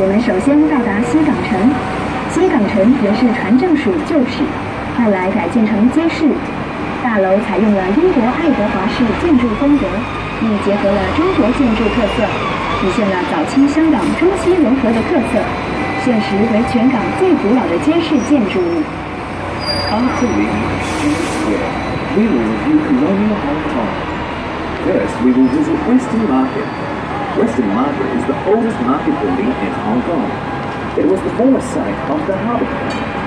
我们首先到达西港城。西港城也是船政署旧址后来改建成街市大楼采用了英国爱德华式建筑风格并结合了中国建筑特色体现了早期香港中西融合的特色现时为全港最古老的街市建筑。物 we will the winston market. Western Market is the oldest market building in Hong Kong. It was the former site of the Harbour.